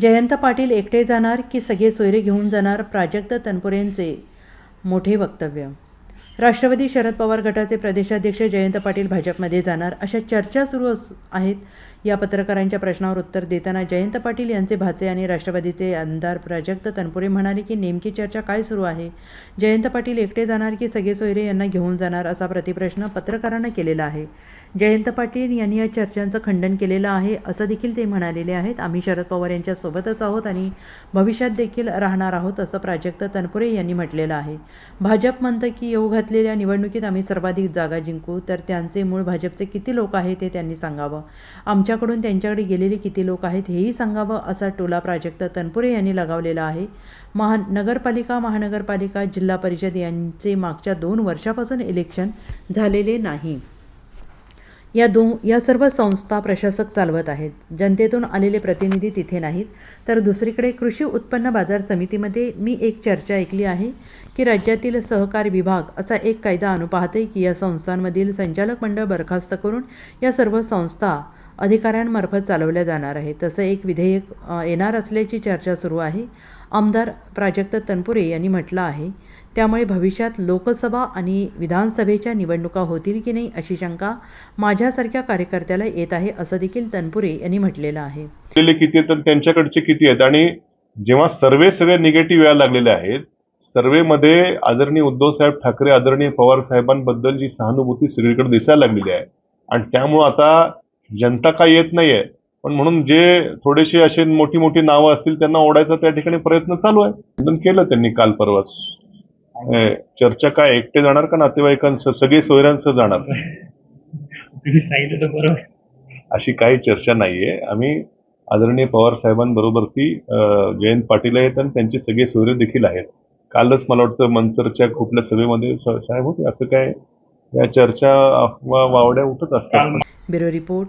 जयंत पाटील एकटे जाणार की सगळे सोयरे घेऊन जाणार प्राजक्त तनपुरेंचे? मोठे वक्तव्य राष्ट्रवादी शरद पवार गटाचे प्रदेशाध्यक्ष जयंत पाटील भाजपमध्ये जाणार अशा चर्चा सुरू अस आहेत. या पत्रकारांच्या प्रश्नावर उत्तर देताना जयंत पाटील यांचे भाचे आणि राष्ट्रवादीचे आमदार प्राजक्त तनपुरे म्हणाले की नेमकी चर्चा काय सुरू आहे? जयंत पाटील एकटे जाणार की सगळे सोयरे यांना घेऊन जाणार असा प्रतिप्रश्न पत्रकारांना केलेला आहे. जयंत पाटील यांनी या चर्चांचं खंडन केलेलं आहे असं देखील ते म्हणालेले आहेत. आम्ही शरद पवार यांच्यासोबतच आहोत आणि भविष्यात देखील राहणार आहोत असं प्राजक्त तनपुरे यांनी म्हटलेलं आहे. भाजप म्हणतं की येऊ घातलेल्या निवडणुकीत आम्ही सर्वाधिक जागा जिंकू तर त्यांचे मूळ भाजपचे किती लोक आहेत ते त्यांनी सांगावं. आमच्याकडून त्यांच्याकडे गेलेले किती लोक आहेत हेही सांगावं असा टोला प्राजक्त तनपुरे यांनी लगावलेला आहे. महा नगरपालिका महानगरपालिका जिल्हा परिषद यांचे मागच्या दोन वर्षापासून इलेक्शन झालेले नाही. या दो या सर्व संस्था प्रशासक चालवत आहेत. जनतेतून आलेले प्रतिनिधी तिथे नाहीत. तर दुसरीकडे कृषी उत्पन्न बाजार समितीमध्ये मी एक चर्चा ऐकली आहे की राज्यातील सहकार विभाग असा एक कायदा आणू की या संस्थांमधील संचालक मंडळ बरखास्त करून या सर्व संस्था अधिकाऱ्यांमार्फत चालवल्या जाणार आहे तसं एक विधेयक येणार असल्याची चर्चा सुरू आहे. आमदार प्राजक्त तनपुरे यांनी म्हटलं आहे त्यामुळे भविष्यात लोकसभा आणि विधानसभेच्या निवडणुका होतील की नाही अशी शंका माझ्यासारख्या कार्यकर्त्याला येत आहे असं देखील तनपुरे यांनी म्हटलेलं आहे. किती आहेत त्यांच्याकडचे किती आहेत? आणि जेव्हा सर्वे सगळे निगेटिव्ह यायला लागलेले आहेत सर्वेमध्ये आदरणीय उद्धव साहेब ठाकरे आदरणीय पवार साहेबांबद्दल जी सहानुभूती सगळीकडे दिसायला लागलेली आहे. आणि त्यामुळं आता जनता काय येत नाहीये. पण म्हणून जे थोडेसे असे मोठी मोठी नावं असतील त्यांना ओढायचा त्या ठिकाणी प्रयत्न चालू आहे. खंडन केलं त्यांनी काल परवाच. चर्चा काय एकटे जाणार का नातेवाईकांचं सगळे सोयऱ्यांचं जाणार? तुम्ही सांगितलं तर बरोबर. अशी काही चर्चा नाहीये. आम्ही आदरणीय पवार साहेबांबरोबर ती जयंत पाटील आहेत आणि त्यांचे सगळे सोयरे देखील आहेत. कालच मला वाटतं मंतरच्या कुठल्या सभेमध्ये साहेब होते. असं काय या चर्चा अफवा वावड्या उठत असतात. Bureau report.